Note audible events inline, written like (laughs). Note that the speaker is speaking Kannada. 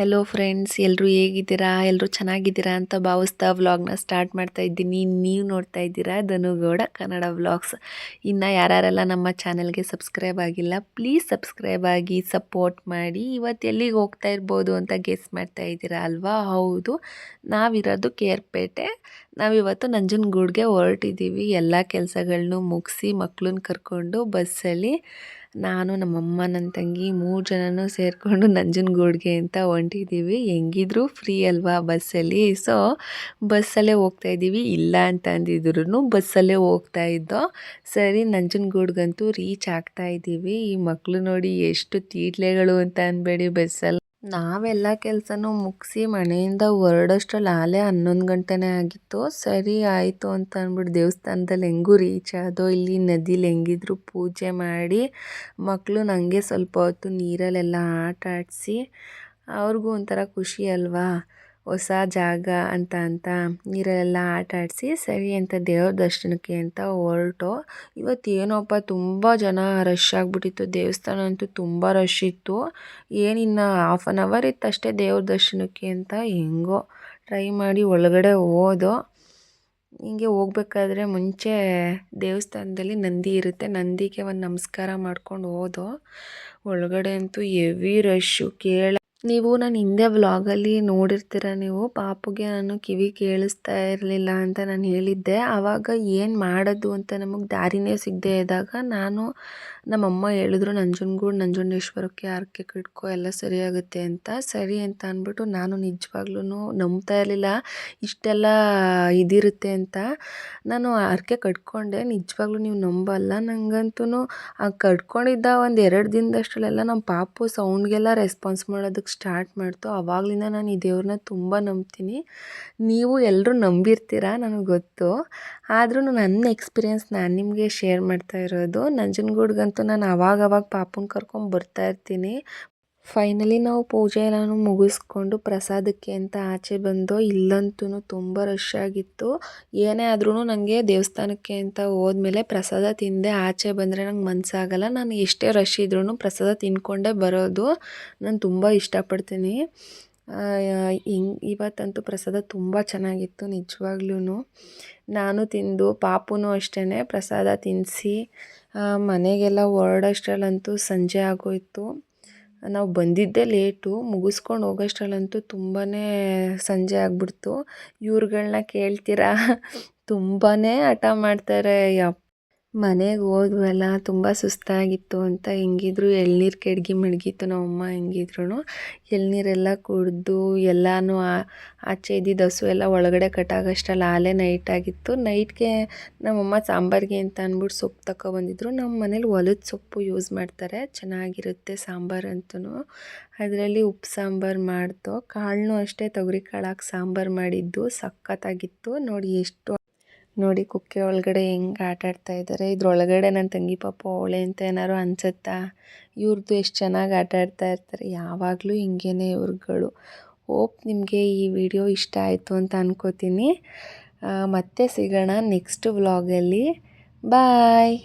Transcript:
ಹೆಲೋ ಫ್ರೆಂಡ್ಸ್ ಎಲ್ಲರೂ ಹೇಗಿದ್ದೀರಾ? ಎಲ್ಲರೂ ಚೆನ್ನಾಗಿದ್ದೀರಾ ಅಂತ ಭಾವಿಸ್ತಾ ವ್ಲಾಗ್ನ ಸ್ಟಾರ್ಟ್ ಮಾಡ್ತಾ ಇದ್ದೀನಿ. ನೀವು ನೋಡ್ತಾ ಇದ್ದೀರಾ ಧನುಗೌಡ ಕನ್ನಡ ವ್ಲಾಗ್ಸ್ ಇನ್ನು ಯಾರ್ಯಾರೆಲ್ಲ ನಮ್ಮ ಚಾನಲ್ಗೆ ಸಬ್ಸ್ಕ್ರೈಬ್ ಆಗಿಲ್ಲ ಪ್ಲೀಸ್ ಸಬ್ಸ್ಕ್ರೈಬ್ ಆಗಿ ಸಪೋರ್ಟ್ ಮಾಡಿ. ಇವತ್ತು ಎಲ್ಲಿಗೆ ಹೋಗ್ತಾ ಇರ್ಬೋದು ಅಂತ ಗೆಸ್ ಮಾಡ್ತಾ ಇದ್ದೀರಾ ಅಲ್ವಾ? ಹೌದು, ನಾವಿರೋದು ಕೇರ್ಪೇಟೆ. ನಾವಿವತ್ತು ನಂಜನಗೂಡ್ಗೆ ಹೊರಟಿದ್ದೀವಿ. ಎಲ್ಲ ಕೆಲಸಗಳನ್ನೂ ಮುಗಿಸಿ ಮಕ್ಕಳನ್ನ ಕರ್ಕೊಂಡು ಬಸ್ಸಲ್ಲಿ. ನಾನು ನಮ್ಮಮ್ಮ ನನ್ನ ತಂಗಿ ಮೂರು ಜನನೂ ಸೇರಿಕೊಂಡು ನಂಜನಗೂಡ್ಗೆ ಅಂತ ಹೊಂಟಿದ್ದೀವಿ ಹೆಂಗಿದ್ರು ಫ್ರೀ ಅಲ್ವಾ ಬಸ್ಸಲ್ಲಿ. ಸೊ ಬಸ್ಸಲ್ಲೇ ಹೋಗ್ತಾ ಇದ್ದೀವಿ. ಇಲ್ಲ ಅಂತ ಅಂದಿದ್ರು ಬಸ್ಸಲ್ಲೇ ಹೋಗ್ತಾ ಇದ್ದೋ. ಸರಿ ನಂಜನಗೂಡ್ಗಂತೂ ರೀಚ್ ಆಗ್ತಾ ಇದ್ದೀವಿ. ಈ ಮಕ್ಕಳು ನೋಡಿ ಎಷ್ಟು ತೀಟ್ಲೆಗಳು ಅಂತ ಅನ್ಬೇಡಿ ಬಸ್ಸಲ್ಲಿ. ನಾವೆಲ್ಲ ಕೆಲಸನೂ ಮುಗಿಸಿ ಮನೆಯಿಂದ ಹೊರಡೋಷ್ಟ್ರಲ್ಲಿ ಆಲೇ ಹನ್ನೊಂದು ಗಂಟೆನೇ ಆಗಿತ್ತು. ಸರಿ ಆಯಿತು ಅಂತ ಅಂದ್ಬಿಟ್ಟು ದೇವಸ್ಥಾನದಲ್ಲಿ ಹೆಂಗೂ ರೀಚ್ ಆದೋ, ಇಲ್ಲಿ ನದಿಲಿ ಹೆಂಗಿದ್ರು ಪೂಜೆ ಮಾಡಿ ಮಕ್ಕಳು ನನಗೆ ಸ್ವಲ್ಪ ಹೊತ್ತು ನೀರಲ್ಲೆಲ್ಲ ಆಟ ಆಡಿಸಿ ಅವ್ರಿಗೂ ಒಂಥರ ಖುಷಿ ಅಲ್ವಾ? ಹೊಸ ಜಾಗ ಅಂತ ಅಂತ ನೀರಲ್ಲೆಲ್ಲ ಆಟ ಆಡಿಸಿ ಸರಿ ಅಂತ ದೇವ್ರ ದರ್ಶನಕ್ಕೆ ಅಂತ ಹೊರಟು. ಇವತ್ತು ಏನೋಪ್ಪ, ತುಂಬ ಜನ ರಶ್ ಆಗಿಬಿಟ್ಟಿತ್ತು. ದೇವಸ್ಥಾನ ಅಂತೂ ತುಂಬ ರಶ್ ಇತ್ತು. ಏನಿನ್ನು ಹಾಫ್ ಆನ್ ಅವರ್ ಇತ್ತು ಅಷ್ಟೇ ದೇವ್ರ ದರ್ಶನಕ್ಕೆ ಅಂತ ಹೆಂಗೋ ಟ್ರೈ ಮಾಡಿ ಒಳಗಡೆ ಹೋದೋ. ಹಿಂಗೆ ಹೋಗ್ಬೇಕಾದ್ರೆ ಮುಂಚೆ ದೇವಸ್ಥಾನದಲ್ಲಿ ನಂದಿ ಇರುತ್ತೆ. ನಂದಿಗೆ ಒಂದು ನಮಸ್ಕಾರ ಮಾಡ್ಕೊಂಡು ಹೋದೋ. ಒಳಗಡೆ ಅಂತೂ ಹೆವಿ ರಶ್ಶು ಕೇಳ ನೀವು ನಾನು ಹಿಂದೆ ವ್ಲಾಗಲ್ಲಿ ನೋಡಿರ್ತೀರ ನೀವು, ಪಾಪುಗೆ ನಾನು ಕಿವಿ ಕೇಳಿಸ್ತಾ ಇರಲಿಲ್ಲ ಅಂತ ನಾನು ಹೇಳಿದ್ದೆ. ಆವಾಗ ಏನು ಮಾಡೋದು ಅಂತ ನಮಗೆ ದಾರಿನೇ ಸಿಗದೆ ಇದ್ದಾಗ ನಾನು ನಮ್ಮಮ್ಮ ಹೇಳಿದ್ರು, ನಂಜನಗೂಡು, ನಂಜುಂಡೇಶ್ವರಕ್ಕೆ ಆರಕ್ಕೆ ಕಟ್ಕೊ, ಎಲ್ಲ ಸರಿಯಾಗುತ್ತೆ ಅಂತ. ಸರಿ ಅಂತ ಅಂದ್ಬಿಟ್ಟು ನಾನು ನಿಜವಾಗ್ಲೂ ನಂಬ್ತಾ ಇರಲಿಲ್ಲ. ಇಷ್ಟೆಲ್ಲ ಇದಿರುತ್ತೆ ಅಂತ ನಾನು ಆರಕೆ ಕಟ್ಕೊಂಡೆ. ನಿಜವಾಗ್ಲೂ ನೀವು ನಂಬಲ್ಲ. ನನಗಂತೂ ಆ ಕಟ್ಕೊಂಡಿದ್ದ ಒಂದು ಎರಡು ದಿನದಷ್ಟರಲ್ಲೆಲ್ಲ ನಮ್ಮ ಪಾಪು ಸೌಂಡ್ಗೆಲ್ಲ ರೆಸ್ಪಾನ್ಸ್ ಮಾಡೋದಕ್ಕೆ ಸ್ಟಾರ್ಟ್ ಮಾಡ್ತು. ಆವಾಗಲಿಂದ ನಾನು ಈ ದೇವ್ರನ್ನ ತುಂಬ ನಂಬ್ತೀನಿ. ನೀವು ಎಲ್ಲರೂ ನಂಬಿರ್ತೀರ ನನಗೆ ಗೊತ್ತು. ಆದ್ರೂ ನನ್ನ ಎಕ್ಸ್ಪೀರಿಯೆನ್ಸ್ ನಾನು ನಿಮಗೆ ಶೇರ್ ಮಾಡ್ತಾ ಇರೋದು. ನಂಜನಗೂಡ್ಗಂತೂ ನಾನು ಆವಾಗವಾಗ ಪಾಪುನ ಕರ್ಕೊಂಡು ಬರ್ತಾ ಇರ್ತೀನಿ. ಫೈನಲಿ ನಾವು ಪೂಜೆ ಎಲ್ಲನೂ ಮುಗಿಸ್ಕೊಂಡು ಪ್ರಸಾದಕ್ಕೆ ಅಂತ ಆಚೆ ಬಂದೋ ಇಲ್ಲಂತೂ ತುಂಬ ರಶ್ ಆಗಿತ್ತು. ಏನೇ ಆದ್ರೂ ನನಗೆ ದೇವಸ್ಥಾನಕ್ಕೆ ಅಂತ ಹೋದ್ಮೇಲೆ ಪ್ರಸಾದ ತಿಂದೆ ಆಚೆ ಬಂದರೆ ನಂಗೆ ಮನಸ್ಸಾಗಲ್ಲ ನಾನು ಎಷ್ಟೇ ರಶ್ ಇದ್ರೂ ಪ್ರಸಾದ ತಿನ್ಕೊಂಡೇ ಬರೋದು. ನಾನು ತುಂಬ ಇಷ್ಟಪಡ್ತೀನಿ. ಹಿಂಗೆ ಇವತ್ತಂತೂ ಪ್ರಸಾದ ತುಂಬ ಚೆನ್ನಾಗಿತ್ತು ನಿಜವಾಗ್ಲೂ ನಾನು ತಿಂದು ಪಾಪುನೂ ಅಷ್ಟೇ ಪ್ರಸಾದ ತಿನ್ನಿಸಿ ಮನೆಗೆಲ್ಲ ಹೊರಡೋಷ್ಟರಲ್ಲಂತೂ ಸಂಜೆ ಆಗೋಯಿತು. ನಾವು ಬಂದಿದ್ದೇ ಲೇಟು ಮುಗಿಸ್ಕೊಂಡು ಹೋಗೋಷ್ಟ್ರಲ್ಲಂತೂ ತುಂಬಾ ಸಂಜೆ ಆಗಿಬಿಡ್ತು. ಇವ್ರುಗಳ್ನ ಕೇಳ್ತೀರಾ? (laughs) ತುಂಬಾ ಹಠ ಮಾಡ್ತಾರೆ. ಯಪ್ಪ ಮನೆಗೆ ಹೋದ್ವಲ್ಲ, ತುಂಬ ಸುಸ್ತಾಗಿತ್ತು ಅಂತ ಹೆಂಗಿದ್ರು, ಎಳ್ನೀರು ಕೆಡ್ಗಿ ಮಡಗಿತ್ತು ನಮ್ಮಮ್ಮ ಹೆಂಗಿದ್ರು ಎಳ್ನೀರೆಲ್ಲ ಕುಡಿದು, ಎಲ್ಲನೂ ಆಚೆ ಇದ್ದಿದ್ದು ಹಸು ಎಲ್ಲ ಒಳಗಡೆ ಕಟ್ಟಾಗಷ್ಟಲ್ಲ ಆಲೇ ನೈಟ್ ಆಗಿತ್ತು. ನೈಟ್ಗೆ ನಮ್ಮಮ್ಮ ಸಾಂಬಾರಿಗೆ ಅಂತ ಅಂದ್ಬಿಟ್ಟು ಸೊಪ್ಪು ತಗೊಬಂದಿದ್ರು ನಮ್ಮ ಮನೇಲಿ ಹೊಲದ ಸೊಪ್ಪು ಯೂಸ್ ಮಾಡ್ತಾರೆ, ಚೆನ್ನಾಗಿರುತ್ತೆ ಸಾಂಬಾರು ಅಂತೂ ಅದರಲ್ಲಿ ಉಪ್ಪು ಸಾಂಬಾರು ಮಾಡ್ತು. ಕಾಳನ್ನೂ ಅಷ್ಟೇ ತೊಗರಿ ಕಾಳಾಕಿ ಸಾಂಬಾರು ಮಾಡಿದ್ದು, ಸಖತ್ತಾಗಿತ್ತು. ನೋಡಿ ಎಷ್ಟು ನೋಡಿ ಕುಕ್ಕೆ ಒಳಗಡೆ ಹೆಂಗೆ ಆಟ ಆಡ್ತಾ ಇದ್ದಾರೆ ಇದ್ರೊಳಗಡೆ ನನ್ನ ತಂಗಿ ಪಾಪ ಅವಳೆ ಅಂತ ಏನಾದ್ರು ಅನ್ಸುತ್ತಾ? ಇವ್ರದ್ದು ಎಷ್ಟು ಚೆನ್ನಾಗಿ ಆಟ ಆಡ್ತಾ ಇರ್ತಾರೆ. ಯಾವಾಗಲೂ ಹಿಂಗೇನೆ ಇವ್ರುಗಳು. ಹೋಪ್ ನಿಮಗೆ ಈ ವಿಡಿಯೋ ಇಷ್ಟ ಆಯಿತು ಅಂತ ಅನ್ಕೋತೀನಿ. ಮತ್ತೆ ಸಿಗೋಣ ನೆಕ್ಸ್ಟ್ ವ್ಲಾಗಲ್ಲಿ. ಬಾಯ್!